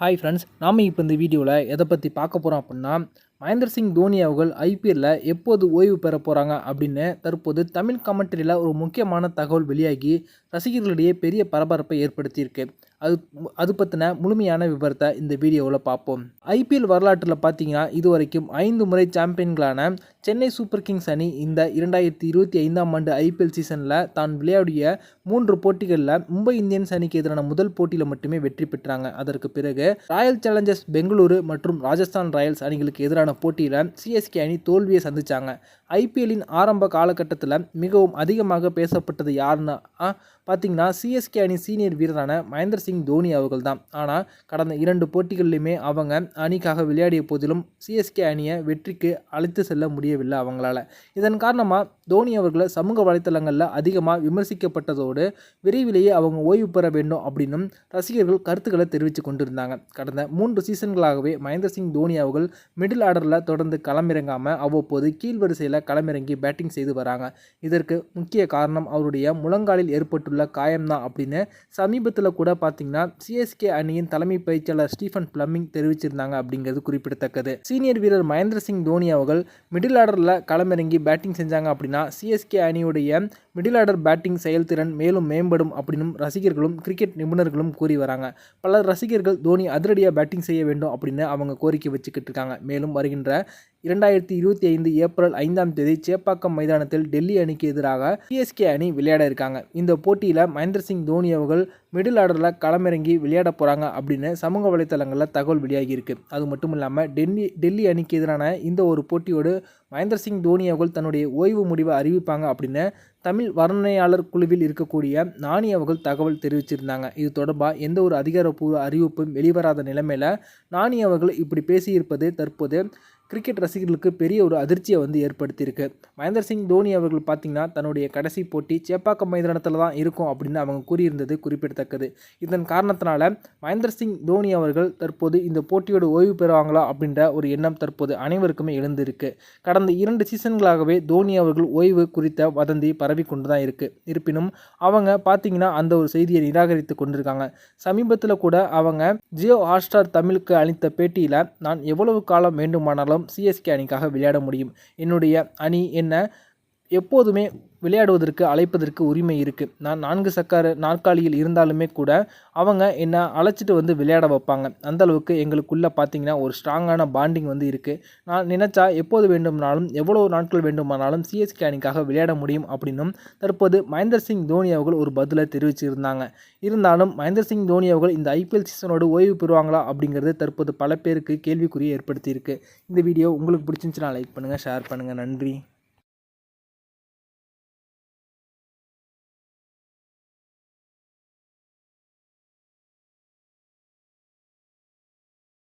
Hi friends நாம் இப்போ இந்த வீடியோவில் எதை பற்றி பார்க்க போகிறோம் அப்படின்னா மகேந்திர சிங் தோனி அவர்கள் ஐபிஎல்லில் எப்போது ஓய்வு பெற போகிறாங்க அப்படின்னு தற்போது தமிழ் கமெண்ட்ரியில் ஒரு முக்கியமான தகவல் வெளியாகி ரசிகர்களிடையே பெரிய பரபரப்பை ஏற்படுத்தியிருக்கு. அது அது பற்றின முழுமையான விவரத்தை இந்த வீடியோவில் பார்ப்போம். ஐபிஎல் வரலாற்றில் பார்த்தீங்கன்னா இதுவரைக்கும் ஐந்து முறை சாம்பியன்களான சென்னை சூப்பர் கிங்ஸ் அணி இந்த இரண்டாயிரத்தி இருபத்தி ஐந்தாம் ஆண்டு ஐபிஎல் சீசனில் தான் விளையாடிய மூன்று போட்டிகளில் மும்பை இந்தியன்ஸ் அணிக்கு எதிரான முதல் போட்டியில் மட்டுமே வெற்றி பெற்றாங்க. அதற்கு பிறகு ராயல் சேலஞ்சர்ஸ் பெங்களூரு மற்றும் ராஜஸ்தான் ராயல்ஸ் அணிகளுக்கு எதிரான போட்டியில் சிஎஸ்கே அணி தோல்வியை சந்தித்தாங்க ஐபிஎல்லின் ஆரம்ப காலகட்டத்தில் மிகவும் அதிகமாக பேசப்பட்டது யாருன்னா பார்த்தீங்கன்னா சிஎஸ்கே அணி சீனியர் வீரரான மகேந்திர சிங் தோனி அவர்கள் தான். ஆனால் கடந்த இரண்டு போட்டிகளிலுமே அவங்க அணிக்காக விளையாடிய போதிலும் சிஎஸ்கே அணியை வெற்றிக்கு அழைத்து செல்ல முடியும் முடியவில்லை அவங்களால. இதன் காரணமாக தோனி அவர்களை சமூக வலைத்தளங்களில் அதிகமாக விமர்சிக்கப்பட்டதோடு விரைவிலேயே அவங்க ஓய்வு பெற வேண்டும் அப்படின்னும் ரசிகர்கள் கருத்துக்களை தெரிவித்து கொண்டிருந்தாங்க. கடந்த மூன்று சீசன்களாகவே மகேந்திர சிங் தோனி அவர்கள் மிடில் ஆர்டரில் தொடர்ந்து களமிறங்காமல் அவ்வப்போது கீழ்வரிசையில் களமிறங்கி பேட்டிங் செய்து வராங்க. இதற்கு முக்கிய காரணம் அவருடைய முழங்காலில் ஏற்பட்டுள்ள காயம்தான் அப்படின்னு சமீபத்தில் கூட பார்த்தீங்கன்னா சிஎஸ்கே அணியின் தலைமை பயிற்சியாளர் ஸ்டீஃபன் பிளம்மிங் தெரிவிச்சிருந்தாங்க அப்படிங்கிறது குறிப்பிடத்தக்கது. சீனியர் வீரர் மகேந்திர சிங் தோனி அவர்கள் மிடில் ஆர்டரில் களமிறங்கி பேட்டிங் செஞ்சாங்க அப்படின்னா சிஎஸ்கே அணியுடைய மிடில் ஆர்டர் பேட்டிங் செயல்திறன் மேலும் மேம்படும் அப்படின்னும் ரசிகர்களும் கிரிக்கெட் நிபுணர்களும் கூறி வராங்க. பல ரசிகர்கள் தோனி அதிரடியாக பேட்டிங் செய்ய வேண்டும் அப்படின்னு அவங்க கோரிக்கை வச்சுக்கிட்டு இருக்காங்க. மேலும் வருகின்ற இரண்டாயிரத்தி இருபத்தி ஐந்து ஏப்ரல் ஐந்தாம் தேதி சேப்பாக்கம் மைதானத்தில் டெல்லி அணிக்கு எதிராக சிஎஸ்கே அணி விளையாட இருக்காங்க. இந்த போட்டியில் மகேந்திர சிங் தோனி அவர்கள் மிடில் ஆர்டரில் களமிறங்கி விளையாட போகிறாங்க அப்படின்னு சமூக வலைத்தளங்களில் தகவல் வெளியாகியிருக்கு. அது மட்டும் இல்லாமல் டெல்லி டெல்லி அணிக்கு எதிரான இந்த ஒரு போட்டியோடு மகேந்திர சிங் தோனி அவர்கள் தன்னுடைய ஓய்வு முடிவை அறிவிப்பாங்க அப்படின்னு தமிழ் வர்ணனையாளர் குழுவில் இருக்கக்கூடிய நாணி அவர்கள் தகவல் தெரிவிச்சிருந்தாங்க. இது தொடர்பாக எந்த ஒரு அதிகாரப்பூர்வ அறிவிப்பும் வெளிவராத நிலைமையில் நாணி அவர்கள் இப்படி பேசியிருப்பது தற்போது கிரிக்கெட் ரசிகர்களுக்கு பெரிய ஒரு அதிர்ச்சியை வந்து ஏற்படுத்தியிருக்கு. மகேந்திர சிங் தோனி அவர்கள் பார்த்திங்கன்னா தன்னுடைய கடைசி போட்டி சேப்பாக்கம் மைதானத்தில் தான் இருக்கும் அப்படின்னு அவங்க கூறியிருந்தது குறிப்பிடத்தக்கது. இதன் காரணத்தினால மகேந்திர சிங் தோனி அவர்கள் தற்போது இந்த போட்டியோட ஓய்வு பெறுவாங்களா அப்படின்ற ஒரு எண்ணம் தற்போது அனைவருக்குமே எழுந்திருக்கு. கடந்த இரண்டு சீசன்களாகவே தோனி அவர்கள் ஓய்வு குறித்த வதந்தி பரவி கொண்டு தான் இருக்குது இருப்பினும் அவங்க பார்த்தீங்கன்னா அந்த ஒரு செய்தியை நிராகரித்து கொண்டிருக்காங்க. சமீபத்தில் கூட அவங்க ஜியோ ஹாட்ஸ்டார் தமிழுக்கு அளித்த பேட்டியில் நான் எவ்வளவு காலம் வேண்டுமானாலும் சிஎஸ்கே அணிக்காக விளையாட முடியும். என்னுடைய அணி என்ன? எப்போதுமே விளையாடுவதற்கு அழைப்பதற்கு உரிமை இருக்குது நான் நான்கு சக்கர நாற்காலியில் இருந்தாலுமே கூட அவங்க என்னை அழைச்சிட்டு வந்து விளையாட வைப்பாங்க. அந்தளவுக்கு எங்களுக்குள்ளே பார்த்தீங்கன்னா ஒரு ஸ்ட்ராங்கான பாண்டிங் வந்து இருக்குது நான் நினச்சா எப்போது வேண்டுமானாலும் எவ்வளோ நாட்கள் வேண்டுமானாலும் சிஎஸ்கே அணிக்காக விளையாட முடியும் அப்படின்னும் தற்போது மகேந்திர சிங் தோனி அவர்கள் ஒரு பதிலை தெரிவிச்சிருந்தாங்க. இருந்தாலும் மகேந்திர சிங் தோனி அவர்கள் இந்த ஐபிஎல் சீசனோடு ஓய்வு பெறுவாங்களா அப்படிங்கிறது தற்போது பல பேருக்கு கேள்விக்குறியை ஏற்படுத்தியிருக்கு. இந்த வீடியோ உங்களுக்கு பிடிச்சிருந்துச்சுன்னா லைக் பண்ணுங்கள் ஷேர் பண்ணுங்கள் நன்றி.